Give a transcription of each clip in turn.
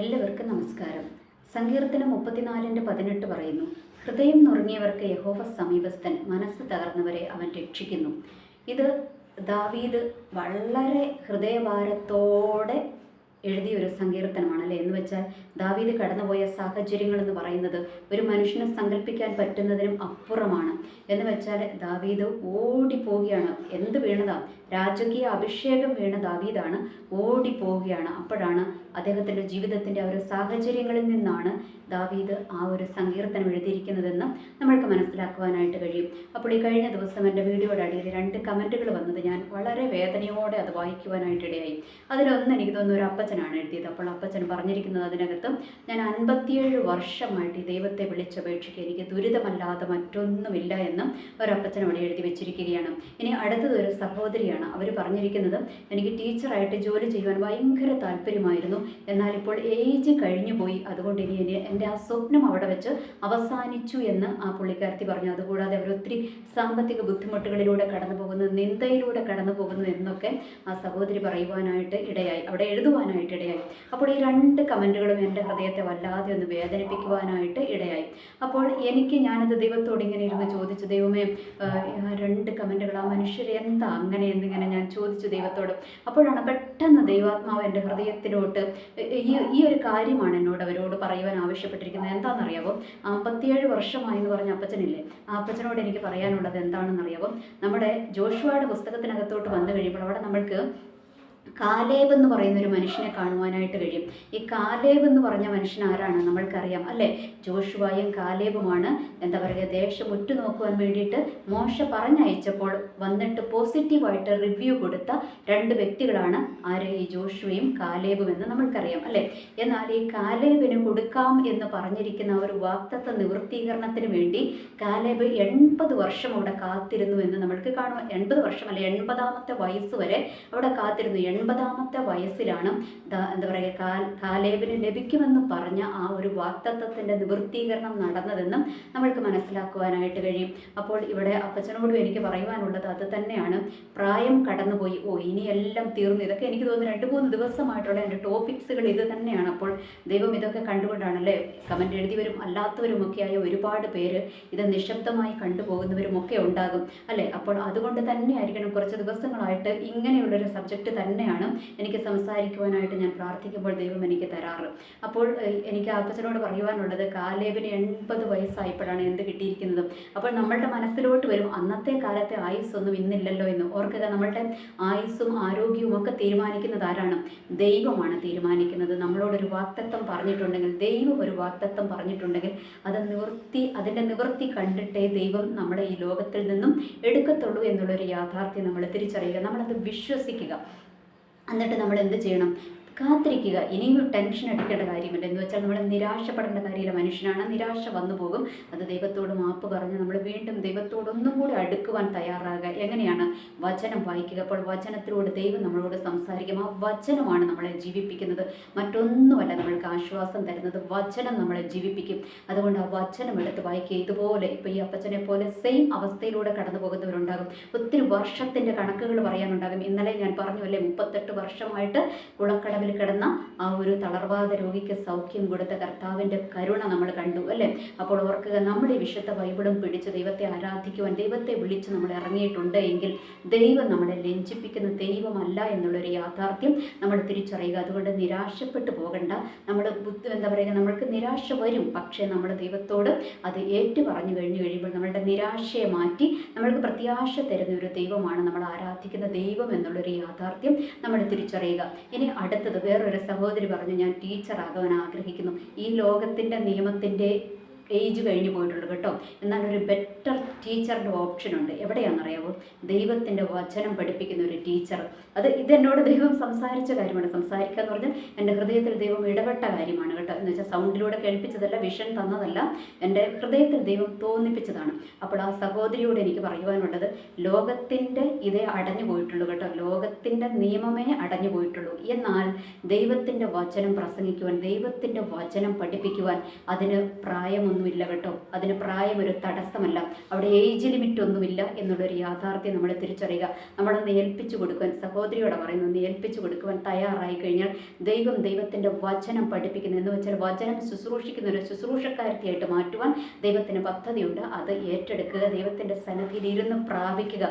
എല്ലാവർക്കും നമസ്കാരം. സങ്കീർത്തനം മുപ്പത്തിനാലിന്റെ പതിനെട്ട് പറയുന്നു ഹൃദയം നുറുങ്ങിയവർക്ക് യഹോവ സമീപസ്ഥൻ മനസ്സ് തകർന്നവരെ അവൻ രക്ഷിക്കുന്നു. ഇത് ദാവീദ് വളരെ ഹൃദയഭാരത്തോടെ എഴുതിയ ഒരു സങ്കീർത്തനമാണ് എന്ന് വെച്ചാൽ ദാവീദ് കടന്നുപോയ സാഹചര്യങ്ങൾ എന്ന് പറയുന്നത് ഒരു മനുഷ്യനെ സങ്കല്പിക്കാൻ പറ്റുന്നതിനും അപ്പുറമാണ്. എന്ന് വെച്ചാൽ ദാവീദ് ഓടിപ്പോവുകയാണ്. എന്ത് വീണതാ? രാജകീയ അഭിഷേകം വീണ ദാവീദാണ് ഓടിപ്പോവുകയാണ്. അപ്പോഴാണ് അദ്ദേഹത്തിന്റെ ജീവിതത്തിന്റെ ആ ഒരു സാഹചര്യങ്ങളിൽ നിന്നാണ് ദാവീദ് ആ ഒരു സങ്കീർത്തനം എഴുതിയിരിക്കുന്നതെന്ന് നമ്മൾക്ക് മനസ്സിലാക്കുവാനായിട്ട് കഴിയും. അപ്പോൾ ഈ കഴിഞ്ഞ ദിവസം എന്റെ വീഡിയോയുടെ അടിയിൽ രണ്ട് കമന്റുകൾ വന്നത് ഞാൻ വളരെ വേദനയോടെ അത് വായിക്കുവാനായിട്ട് ഇടയായി. അതിലൊന്ന് എനിക്ക് തോന്നുന്നു ഒരു അപ്പച്ചനാണ് എഴുതിയത്. അപ്പോൾ അപ്പച്ചൻ പറഞ്ഞിരിക്കുന്നത് അതിനകത്ത് ഞാൻ അൻപത്തിയേഴ് വർഷമായിട്ട് ഈ ദൈവത്തെ വിളിച്ചപേക്ഷിക്കുക എനിക്ക് ദുരിതമല്ലാതെ മറ്റൊന്നുമില്ല എന്നും ഒരപ്പച്ചൻ അവിടെ എഴുതി വെച്ചിരിക്കുകയാണ്. ഇനി അടുത്തത് ഒരു സഹോദരിയാണ്. അവർ പറഞ്ഞിരിക്കുന്നത് എനിക്ക് ടീച്ചറായിട്ട് ജോലി ചെയ്യുവാൻ ഭയങ്കര താല്പര്യമായിരുന്നു. എന്നാൽ ഇപ്പോൾ ഏജ് കഴിഞ്ഞു പോയി. അതുകൊണ്ട് ഇനി ഇനി എന്റെ ആ സ്വപ്നം അവിടെ വെച്ച് അവസാനിച്ചു എന്ന് ആ പുള്ളിക്കാരത്തി പറഞ്ഞു. അതുകൂടാതെ അവർ ഒത്തിരി സാമ്പത്തിക ബുദ്ധിമുട്ടുകളിലൂടെ കടന്നു പോകുന്നു നിന്ദയിലൂടെ കടന്നു പോകുന്നു എന്നൊക്കെ ആ സഹോദരി പറയുവാനായിട്ട് ഇടയായി. അവിടെ എഴുതുവാനായിട്ട് ഇടയായി. അപ്പോൾ ഈ രണ്ട് കമന്റുകളും എന്റെ ഹൃദയത്തെ വല്ലാതെ ഒന്ന് വേദനിപ്പിക്കുവാനായിട്ട് ഇടയായി. അപ്പോൾ എനിക്ക് ഞാനത് ദൈവത്തോട് ഇങ്ങനെ ഇരുന്ന് ചോദിച്ചു ദൈവമേ രണ്ട് കമന്റുകൾ ആ മനുഷ്യർ എന്താ അങ്ങനെ എന്നിങ്ങനെ ഞാൻ ചോദിച്ചു ദൈവത്തോട്. അപ്പോഴാണ് പെട്ടെന്ന് ദൈവാത്മാവ് എന്റെ ഹൃദയത്തിലോട്ട് ഈ ഈ ഒരു കാര്യമാണ് എന്നോട് അവരോട് പറയുവാൻ ആവശ്യപ്പെട്ടിരിക്കുന്നത്. എന്താണെന്നറിയാവോ? അമ്പത്തിയേഴ് വർഷമായി എന്ന് പറഞ്ഞ അപ്പച്ചനില്ലേ? ആ അപ്പച്ചനോട് എനിക്ക് പറയാനുള്ളത് എന്താണെന്നറിയാവോ? നമ്മുടെ ജോഷുവയുടെ പുസ്തകത്തിനകത്തോട്ട് വന്നു കഴിയുമ്പോൾ അവിടെ നമ്മൾക്ക് കാലേബ് എന്ന് പറയുന്ന ഒരു മനുഷ്യനെ കാണുവാനായിട്ട് കഴിയും. ഈ കാലേബ് എന്ന് പറഞ്ഞ മനുഷ്യൻ ആരാണ്? നമ്മൾക്കറിയാം അല്ലേ? ജോഷുവായും കാലേബുമാണ്. എന്താ പറയുക ദേശം ഉറ്റുനോക്കുവാൻ വേണ്ടിയിട്ട് മോശ പറഞ്ഞയച്ചപ്പോൾ വന്നിട്ട് പോസിറ്റീവായിട്ട് റിവ്യൂ കൊടുത്ത രണ്ട് വ്യക്തികളാണ് ആര്? ഈ ജോഷുവയും കാലേബും എന്ന് നമ്മൾക്കറിയാം അല്ലേ? എന്നാൽ ഈ കാലേബിന് കൊടുക്കാം എന്ന് പറഞ്ഞിരിക്കുന്ന ഒരു വാക്തത്വ നിവൃത്തീകരണത്തിന് വേണ്ടി കാലേബ് എൺപത് വർഷം അവിടെ കാത്തിരുന്നു എന്ന് നമ്മൾക്ക് കാണുവാൻ എൺപത് വർഷം അല്ലെ? എൺപതാമത്തെ വയസ്സ് വരെ അവിടെ കാത്തിരുന്നു. എൺപതാമത്തെ വയസ്സിലാണ് എന്താ പറയുക കാലേബിന് ലഭിക്കുമെന്ന് പറഞ്ഞ ആ ഒരു വാക്തത്വത്തിന്റെ നിവൃത്തീകരണം നടന്നതെന്നും നമ്മൾക്ക് മനസ്സിലാക്കുവാനായിട്ട് കഴിയും. അപ്പോൾ ഇവിടെ അപ്പച്ചനോടും എനിക്ക് പറയുവാനുള്ളത് അത് തന്നെയാണ്. പ്രായം കടന്നുപോയി. ഓ ഇനിയെല്ലാം തീർന്നു. ഇതൊക്കെ എനിക്ക് തോന്നുന്നു രണ്ട് മൂന്ന് ദിവസമായിട്ടുള്ള എന്റെ ടോപ്പിക്സുകൾ ഇത് തന്നെയാണ്. അപ്പോൾ ദൈവം ഇതൊക്കെ കണ്ടുകൊണ്ടാണല്ലേ കമന്റ് എഴുതിയവരും അല്ലാത്തവരുമൊക്കെയായ ഒരുപാട് പേര് ഇത് നിശബ്ദമായി കണ്ടുപോകുന്നവരും ഒക്കെ ഉണ്ടാകും. അല്ലേ? അപ്പോൾ അതുകൊണ്ട് തന്നെ ആയിരിക്കണം കുറച്ച് ദിവസങ്ങളായിട്ട് ഇങ്ങനെയുള്ളൊരു സബ്ജക്റ്റ് തന്നെയാണ് എനിക്ക് സംസാരിക്കുവാനായിട്ട് ഞാൻ പ്രാർത്ഥിക്കുമ്പോൾ ദൈവം എനിക്ക് തരാറ്. അപ്പോൾ എനിക്ക് അപ്പച്ചനോട് പറയുവാനുള്ളത് കാലേബിന് എൺപത് വയസ്സായപ്പോഴാണ് എന്ത് കിട്ടിയിരിക്കുന്നത്. അപ്പോൾ നമ്മളുടെ മനസ്സിലോട്ട് വരും അന്നത്തെ കാലത്തെ ആയുസ്സൊന്നും ഇന്നില്ലല്ലോ എന്ന്. ഓർക്കുക നമ്മളുടെ ആയുസ്സും ആരോഗ്യവും ഒക്കെ തീരുമാനിക്കുന്നത് ആരാണ്? ദൈവമാണ് തീരുമാനിക്കുന്നത്. നമ്മളോടൊരു വാക്തത്വം പറഞ്ഞിട്ടുണ്ടെങ്കിൽ ദൈവം ഒരു വാക്തത്വം പറഞ്ഞിട്ടുണ്ടെങ്കിൽ അത് നിവൃത്തി അതിന്റെ നിവൃത്തി കണ്ടിട്ടേ ദൈവം നമ്മളെ ഈ ലോകത്തിൽ നിന്നും എടുക്കത്തുള്ളൂ എന്നുള്ളൊരു യാഥാർത്ഥ്യം നമ്മൾ തിരിച്ചറിയുക. നമ്മളത് വിശ്വസിക്കുക. എന്നിട്ട് നമ്മൾ എന്ത് ചെയ്യണം? കാത്തിരിക്കുക. ഇനിയും ടെൻഷൻ അടിക്കേണ്ട കാര്യമില്ല. എന്ന് വെച്ചാൽ നമ്മൾ നിരാശപ്പെടേണ്ട കാര്യമില്ല. മനുഷ്യനാണ് നിരാശ വന്നു പോകും. അത് ദൈവത്തോട് മാപ്പ് പറഞ്ഞ് നമ്മൾ വീണ്ടും ദൈവത്തോട് ഒന്നും കൂടി അടുക്കുവാൻ തയ്യാറാകുക. എങ്ങനെയാണ്? വചനം വായിക്കുക. അപ്പോൾ വചനത്തിലൂടെ ദൈവം നമ്മളോട് സംസാരിക്കും. ആ വചനമാണ് നമ്മളെ ജീവിപ്പിക്കുന്നത്. മറ്റൊന്നുമല്ല നമ്മൾക്ക് ആശ്വാസം തരുന്നത്. വചനം നമ്മളെ ജീവിപ്പിക്കും. അതുകൊണ്ട് ആ വചനം എടുത്ത് വായിക്കുക. ഇതുപോലെ ഇപ്പോൾ ഈ അപ്പച്ചനെ പോലെ സെയിം അവസ്ഥയിലൂടെ കടന്നു പോകുന്നവരുണ്ടാകും. ഒത്തിരി വർഷത്തിന്റെ കണക്കുകൾ പറയാനുണ്ടാകും. ഇന്നലെ ഞാൻ പറഞ്ഞു അല്ലേ മുപ്പത്തെട്ട് വർഷമായിട്ട് കുളക്കടവിൽ കിടന്ന ആ ഒരു തളർവാദ രോഗിക്ക് സൗഖ്യം കൊടുത്ത കർത്താവിന്റെ കരുണ നമ്മൾ കണ്ടു അല്ലേ? അപ്പോൾ ഓർക്കുക നമ്മുടെ വിശുദ്ധ ബൈബിളും പിടിച്ച് ദൈവത്തെ ആരാധിക്കുവാൻ ദൈവത്തെ വിളിച്ച് നമ്മൾ ഇറങ്ങിയിട്ടുണ്ട് എങ്കിൽ ദൈവം നമ്മളെ ലഞ്ചിപ്പിക്കുന്ന ദൈവമല്ല എന്നുള്ളൊരു യാഥാർത്ഥ്യം നമ്മൾ തിരിച്ചറിയുക. അതുകൊണ്ട് നിരാശപ്പെട്ടു പോകണ്ട. നമ്മൾ ബുദ്ധി എന്താ പറയുക നമ്മൾക്ക് നിരാശ വരും. പക്ഷേ നമ്മൾ ദൈവത്തോട് അത് ഏറ്റു പറഞ്ഞു കഴിഞ്ഞു കഴിയുമ്പോൾ നമ്മളുടെ നിരാശയെ മാറ്റി നമ്മൾക്ക് പ്രത്യാശ തരുന്ന ഒരു ദൈവമാണ് നമ്മൾ ആരാധിക്കുന്ന ദൈവം എന്നുള്ളൊരു യാഥാർത്ഥ്യം നമ്മൾ തിരിച്ചറിയുക. ഇനി അടുത്തത് വേറൊരു സഹോദരി പറഞ്ഞു ഞാൻ ടീച്ചറാകാൻ ആഗ്രഹിക്കുന്നു. ഈ ലോകത്തിന്റെ നിയമത്തിന്റെ ഏജ് കഴിഞ്ഞു പോയിട്ടുള്ളൂ കേട്ടോ. എന്നാൽ ഒരു ബെറ്റർ ടീച്ചറിന്റെ ഓപ്ഷൻ ഉണ്ട്. എവിടെയാണെന്നറിയാവോ? ദൈവത്തിന്റെ വചനം പഠിപ്പിക്കുന്ന ഒരു ടീച്ചർ അത് ഇതെന്നോട് ദൈവം സംസാരിച്ച കാര്യമാണ്. സംസാരിക്കുക എന്ന് പറഞ്ഞാൽ എന്റെ ഹൃദയത്തിൽ ദൈവം ഇടപെട്ട കാര്യമാണ് കേട്ടോ. എന്ന് വെച്ചാൽ സൗണ്ടിലൂടെ കേൾപ്പിച്ചതല്ല വിഷൻ തന്നതല്ല എന്റെ ഹൃദയത്തിൽ ദൈവം തോന്നിപ്പിച്ചതാണ്. അപ്പോൾ ആ സഹോദരിയോട് എനിക്ക് പറയുവാനുള്ളത് ലോകത്തിന്റെ ഇതേ അടഞ്ഞു പോയിട്ടുള്ളൂ കേട്ടോ. ലോകത്തിന്റെ നിയമമേ അടഞ്ഞു പോയിട്ടുള്ളൂ. എന്നാൽ ദൈവത്തിന്റെ വചനം പ്രസംഗിക്കുവാൻ ദൈവത്തിന്റെ വചനം പഠിപ്പിക്കുവാൻ അതിന് പ്രായമൊന്നും പ്രായമൊന്നുമില്ല കേട്ടോ. അതിന് പ്രായം ഒരു തടസ്സമല്ല. അവിടെ ഏജ് ലിമിറ്റ് ഒന്നുമില്ല എന്നുള്ളൊരു യാഥാർത്ഥ്യം നമ്മൾ തിരിച്ചറിയുക. നമ്മളൊന്ന് ഏൽപ്പിച്ചു കൊടുക്കുവാൻ സഹോദരിയോടെ പറയുന്നു ഒന്ന് ഏൽപ്പിച്ചു കൊടുക്കുവാൻ തയ്യാറായി കഴിഞ്ഞാൽ ദൈവം ദൈവത്തിന്റെ വചനം പഠിപ്പിക്കുന്നു. എന്ന് വെച്ചാൽ വചനം ശുശ്രൂഷിക്കുന്ന ഒരു ശുശ്രൂഷക്കാരത്തിയായിട്ട് മാറ്റുവാൻ ദൈവത്തിന് പദ്ധതിയുണ്ട്. അത് ഏറ്റെടുക്കുക ദൈവത്തിന്റെ സന്നദ്ധിയിൽ ഇരുന്ന് പ്രാപിക്കുക.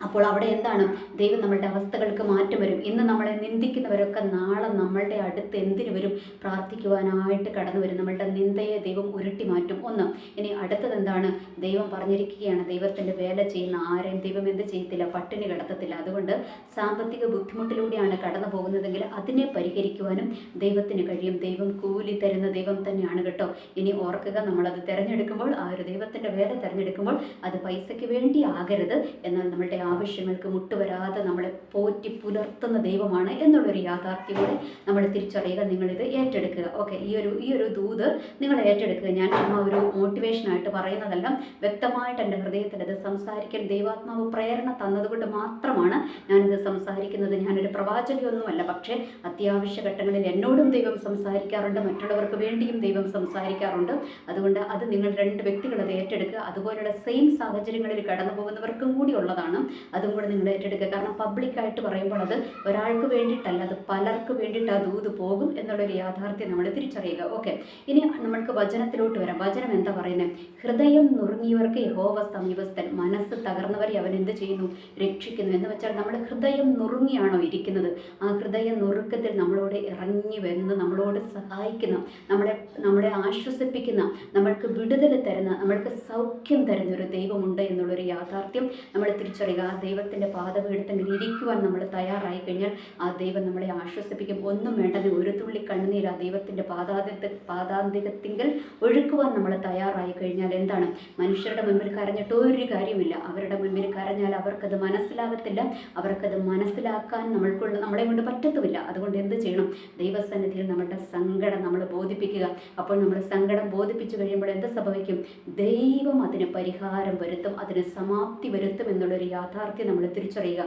അപ്പോൾ അവിടെ എന്താണ്? ദൈവം നമ്മളുടെ അവസ്ഥകൾക്ക് മാറ്റം വരും. ഇന്ന് നമ്മളെ നിന്ദിക്കുന്നവരൊക്കെ നാളെ നമ്മളുടെ അടുത്ത് എന്തിനു വരും? പ്രാർത്ഥിക്കുവാനായിട്ട് കടന്നു വരും. നമ്മളുടെ നിന്ദയെ ദൈവം ഉരുട്ടി മാറ്റും. ഒന്ന് ഇനി അടുത്തത് എന്താണ്? ദൈവം പറഞ്ഞിരിക്കുകയാണ് ദൈവത്തിന്റെ വേല ചെയ്യുന്ന ആരെയും ദൈവം എന്ത് ചെയ്യത്തില്ല? പട്ടിണി കിടത്തത്തില്ല. അതുകൊണ്ട് സാമ്പത്തിക ബുദ്ധിമുട്ടിലൂടെയാണ് കടന്നു പോകുന്നതെങ്കിൽ അതിനെ പരിഹരിക്കുവാനും ദൈവത്തിന് കഴിയും. ദൈവം കൂലി തരുന്ന ദൈവം തന്നെയാണ് കേട്ടോ. ഇനി ഓർക്കുക നമ്മളത് തിരഞ്ഞെടുക്കുമ്പോൾ ആ ഒരു ദൈവത്തിന്റെ വേല തിരഞ്ഞെടുക്കുമ്പോൾ അത് പൈസയ്ക്ക് വേണ്ടി ആകരുത്. എന്നാൽ നമ്മളുടെ ആവശ്യങ്ങൾക്ക് മുട്ടുവരാതെ നമ്മളെ പോറ്റി പുലർത്തുന്ന ദൈവമാണ് എന്നുള്ളൊരു യാഥാർത്ഥ്യം നമ്മൾ തിരിച്ചറിയുക നിങ്ങളിത് ഏറ്റെടുക്കുക. ഓക്കെ ഈ ഒരു ഈ ഒരു ദൂത് നിങ്ങൾ ഏറ്റെടുക്കുക. ഞാൻ ചുമ്മാ ഒരു മോട്ടിവേഷനായിട്ട് പറയുന്നതല്ല വ്യക്തമായിട്ട് എന്റെ ഹൃദയത്തിൽ അത് സംസാരിക്കാൻ ദൈവാത്മാവ് പ്രേരണ തന്നതുകൊണ്ട് മാത്രമാണ് ഞാനിത് സംസാരിക്കുന്നത്. ഞാനൊരു പ്രവാചകയൊന്നുമല്ല പക്ഷേ അത്യാവശ്യ ഘട്ടങ്ങളിൽ എന്നോടും ദൈവം സംസാരിക്കാറുണ്ട് മറ്റുള്ളവർക്ക് വേണ്ടിയും ദൈവം സംസാരിക്കാറുണ്ട്. അതുകൊണ്ട് അത് നിങ്ങൾ രണ്ട് വ്യക്തികൾ അത് ഏറ്റെടുക്കുക. അതുപോലുള്ള സെയിം സാഹചര്യങ്ങളിൽ കടന്നു പോകുന്നവർക്കും കൂടി ഉള്ളതാണ്. അതും കൂടെ നിങ്ങൾ ഏറ്റെടുക്കുക. കാരണം പബ്ലിക്കായിട്ട് പറയുമ്പോൾ അത് ഒരാൾക്ക് വേണ്ടിയിട്ടല്ല അത് പലർക്ക് വേണ്ടിയിട്ട് ആ ദൂത് പോകും എന്നുള്ളൊരു യാഥാർത്ഥ്യം നമ്മൾ തിരിച്ചറിയുക. ഓക്കെ ഇനി നമ്മൾക്ക് വചനത്തിലോട്ട് വരാം. വചനം എന്താ പറയുന്നത് ഹൃദയം നുറുങ്ങിയവർക്ക് യഹോവ സമീപസ്ഥൻ മനസ്സ് തകർന്നവരെ അവൻ എന്ത് ചെയ്യുന്നു? രക്ഷിക്കുന്നു. എന്ന് വെച്ചാൽ നമ്മുടെ ഹൃദയം നുറുങ്ങിയാണോ ഇരിക്കുന്നത്? ആ ഹൃദയ നുറുക്കത്തിൽ നമ്മളോട് ഇറങ്ങി വന്ന് നമ്മളോട് സഹായിക്കുന്ന നമ്മളെ നമ്മളെ ആശ്വസിപ്പിക്കുന്ന നമ്മൾക്ക് വിടുതൽ തരുന്ന നമ്മൾക്ക് സൗഖ്യം തരുന്ന ഒരു ദൈവമുണ്ട് എന്നുള്ളൊരു യാഥാർത്ഥ്യം നമ്മൾ തിരിച്ചറിയുക. ആ ദൈവത്തിന്റെ പാദപീഠത്തിൽ ഇരിക്കുവാൻ നമ്മൾ തയ്യാറായി കഴിഞ്ഞാൽ ആ ദൈവം നമ്മളെ ആശ്വസിപ്പിക്കും. ഒന്നും വേണ്ടത് ഒരു തുള്ളി കണ്ണുനീർ ആ ദൈവത്തിന്റെ പാദാന്ത പാതാന്തികത്തിങ്കിൽ ഒഴുക്കുവാൻ നമ്മൾ തയ്യാറായി കഴിഞ്ഞാൽ എന്താണ്? മനുഷ്യരുടെ മുൻപിൽ കരഞ്ഞിട്ട് ഒരു കാര്യമില്ല അവരുടെ മുൻപിൽ കരഞ്ഞാൽ അവർക്കത് മനസ്സിലാകത്തില്ല. അവർക്കത് മനസ്സിലാക്കാൻ നമ്മൾക്കുള്ള നമ്മളെ കൊണ്ട് പറ്റത്തുമില്ല. അതുകൊണ്ട് എന്ത് ചെയ്യണം? ദൈവസന്നിധിയിൽ നമ്മളുടെ സങ്കടം നമ്മൾ ബോധിപ്പിക്കുക. അപ്പോൾ നമ്മൾ സങ്കടം ബോധിപ്പിച്ചു കഴിയുമ്പോൾ എന്ത് സംഭവിക്കും? ദൈവം അതിന് പരിഹാരം വരുത്തും അതിന് സമാപ്തി വരുത്തും എന്നുള്ളൊരു യാഥാർത്ഥ്യം നമ്മൾ തിരിച്ചറിയുക.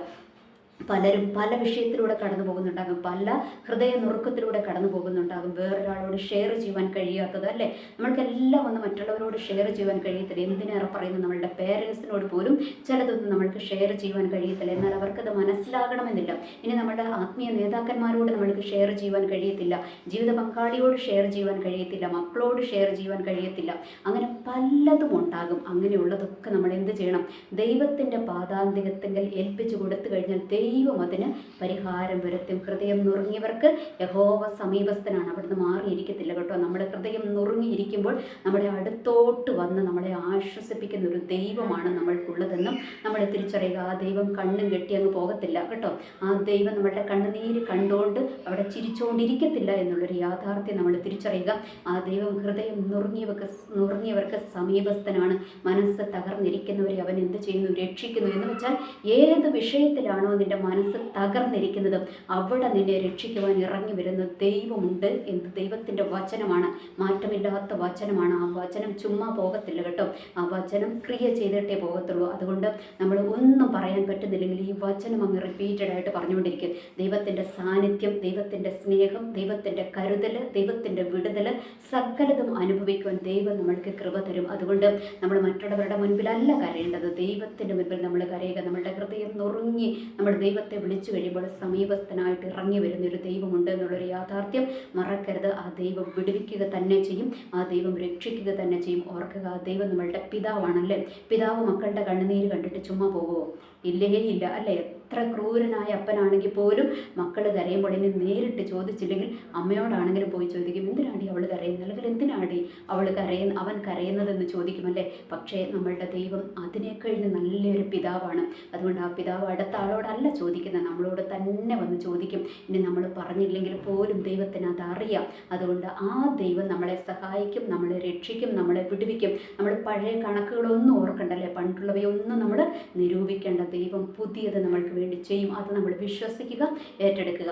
പലരും പല വിഷയത്തിലൂടെ കടന്നു പോകുന്നുണ്ടാകും. പല ഹൃദയ നുറുക്കത്തിലൂടെ കടന്നു പോകുന്നുണ്ടാകും. വേറൊരാളോട് ഷെയർ ചെയ്യുവാൻ കഴിയാത്തത് അല്ലേ? നമ്മൾക്കെല്ലാം ഒന്ന് മറ്റുള്ളവരോട് ഷെയർ ചെയ്യുവാൻ കഴിയത്തില്ല. എന്തിനേറെ പറയുന്നത് നമ്മളുടെ പേരൻസിനോട് പോലും ചിലതൊന്നും നമ്മൾക്ക് ഷെയർ ചെയ്യുവാൻ കഴിയത്തില്ല. എന്നാൽ അവർക്കത് മനസ്സിലാകണമെന്നില്ല. ഇനി നമ്മുടെ ആത്മീയ നേതാക്കന്മാരോട് നമ്മൾക്ക് ഷെയർ ചെയ്യുവാൻ കഴിയത്തില്ല. ജീവിത പങ്കാളിയോട് ഷെയർ ചെയ്യുവാൻ കഴിയത്തില്ല. മക്കളോട് ഷെയർ ചെയ്യുവാൻ കഴിയത്തില്ല. അങ്ങനെ പലതും ഉണ്ടാകും. അങ്ങനെയുള്ളതൊക്കെ നമ്മൾ എന്ത് ചെയ്യണം? ദൈവത്തിന്റെ പാതാന്തികത്തെങ്കിൽ ഏൽപ്പിച്ചു കൊടുത്തു കഴിഞ്ഞാൽ ദൈവം അതിന് പരിഹാരം വരുത്തും. ഹൃദയം നുറുങ്ങിയവർക്ക് യഹോവ സമീപസ്ഥനാണ്. അവിടുന്ന് മാറിയിരിക്കത്തില്ല കേട്ടോ. നമ്മുടെ ഹൃദയം നുറുങ്ങിയിരിക്കുമ്പോൾ നമ്മുടെ അടുത്തോട്ട് വന്ന് നമ്മളെ ആശ്വസിപ്പിക്കുന്ന ഒരു ദൈവമാണ് നമ്മൾക്കുള്ളതെന്നും നമ്മൾ തിരിച്ചറിയുക. ആ ദൈവം കണ്ണും കെട്ടി അങ്ങ് പോകത്തില്ല കേട്ടോ. ആ ദൈവം നമ്മളുടെ കണ്ണുനീര് കണ്ടുകൊണ്ട് അവിടെ ചിരിച്ചുകൊണ്ടിരിക്കത്തില്ല എന്നുള്ളൊരു യാഥാർത്ഥ്യം നമ്മൾ തിരിച്ചറിയുക. ആ ദൈവം ഹൃദയം നുറുങ്ങിയവർക്ക് നുറുങ്ങിയവർക്ക് സമീപസ്ഥനാണ്. മനസ്സ് തകർന്നിരിക്കുന്നവരെ അവൻ എന്ത് ചെയ്യുന്നു? രക്ഷിക്കുന്നു എന്ന് വെച്ചാൽ ഏത് വിഷയത്തിലാണോ നിന്റെ മനസ്സ് തകർന്നിരിക്കുന്നത് അവിടെ നിന്നെ രക്ഷിക്കുവാൻ ഇറങ്ങി വരുന്ന ദൈവമുണ്ട് എന്ന് ദൈവത്തിന്റെ വചനമാണ്. മാറ്റമില്ലാത്ത വചനമാണ്. ആ വചനം ചുമ്മാ പോകത്തില്ല കേട്ടോ. ആ വചനം ക്രിയ ചെയ്തിട്ടേ പോകത്തുള്ളൂ. അതുകൊണ്ട് നമ്മൾ ഒന്നും പറയാൻ പറ്റുന്നില്ലെങ്കിൽ ഈ വചനം അങ്ങ് റിപ്പീറ്റഡ് ആയിട്ട് പറഞ്ഞുകൊണ്ടിരിക്കും. ദൈവത്തിന്റെ സാന്നിധ്യം ദൈവത്തിന്റെ സ്നേഹം ദൈവത്തിന്റെ കരുതൽ ദൈവത്തിന്റെ വിടുതൽ സകലതും അനുഭവിക്കുവാൻ ദൈവം നമ്മൾക്ക് കൃപ തരും. അതുകൊണ്ട് നമ്മൾ മറ്റുള്ളവരുടെ മുൻപിലല്ല കരയേണ്ടത്. ദൈവത്തിന്റെ മുൻപിൽ നമ്മൾ കരയുക. നമ്മളുടെ ഹൃദയം നുറുങ്ങി നമ്മൾ ദൈവത്തെ വിളിച്ചു കഴിയുമ്പോൾ സമീപസ്ഥനായിട്ട് ഇറങ്ങി വരുന്ന ഒരു ദൈവമുണ്ട് എന്നുള്ളൊരു യാഥാർത്ഥ്യം മറക്കരുത്. ആ ദൈവം വിടുവിക്കുക തന്നെ ചെയ്യും. ആ ദൈവം രക്ഷിക്കുക തന്നെ ചെയ്യും. ഓർക്കുക ആ ദൈവം നമ്മളുടെ പിതാവാണല്ലേ? പിതാവ് മക്കളുടെ കണ്ണുനീര് കണ്ടിട്ട് ചുമ്മാ പോകുമോ ഇല്ലേ? ഇല്ല. അല്ലേ? എത്ര ക്രൂരനായ അപ്പനാണെങ്കിൽ പോലും മക്കൾ കരയുമ്പോൾ ഇനി നേരിട്ട് ചോദിച്ചില്ലെങ്കിൽ അമ്മയോടാണെങ്കിലും പോയി ചോദിക്കും എന്തിനാടി അവൾ കരയുന്നത്? അല്ലെങ്കിൽ എന്തിനാടി അവൾ കരയുന്ന അവൻ കരയുന്നതെന്ന് ചോദിക്കുമല്ലേ പക്ഷേ നമ്മളുടെ ദൈവം അതിനേക്കഴിഞ്ഞ് നല്ലൊരു പിതാവാണ്. അതുകൊണ്ട് ആ പിതാവ് അടുത്ത ആളോടല്ല ചോദിക്കുന്നത്. നമ്മളോട് തന്നെ വന്ന് ചോദിക്കും. ഇനി നമ്മൾ പറഞ്ഞില്ലെങ്കിൽ പോലും ദൈവത്തിന് അതറിയാം അതുകൊണ്ട് ആ ദൈവം നമ്മളെ സഹായിക്കും നമ്മളെ രക്ഷിക്കും നമ്മളെ വിടുവിക്കും. നമ്മൾ പഴയ കണക്കുകളൊന്നും ഓർക്കണ്ടല്ലേ? പണ്ടുള്ളവയൊന്നും നമ്മൾ നിരൂപിക്കേണ്ട ദൈവം പുതിയത് നമ്മൾക്ക് വേണ്ടി ചെയ്യും. അത് നമ്മൾ വിശ്വസിക്കുക ഏറ്റെടുക്കുക.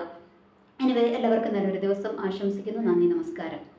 എനിവേ എല്ലാവർക്കും നല്ലൊരു ദിവസം ആശംസിക്കുന്നു. നന്ദി നമസ്കാരം.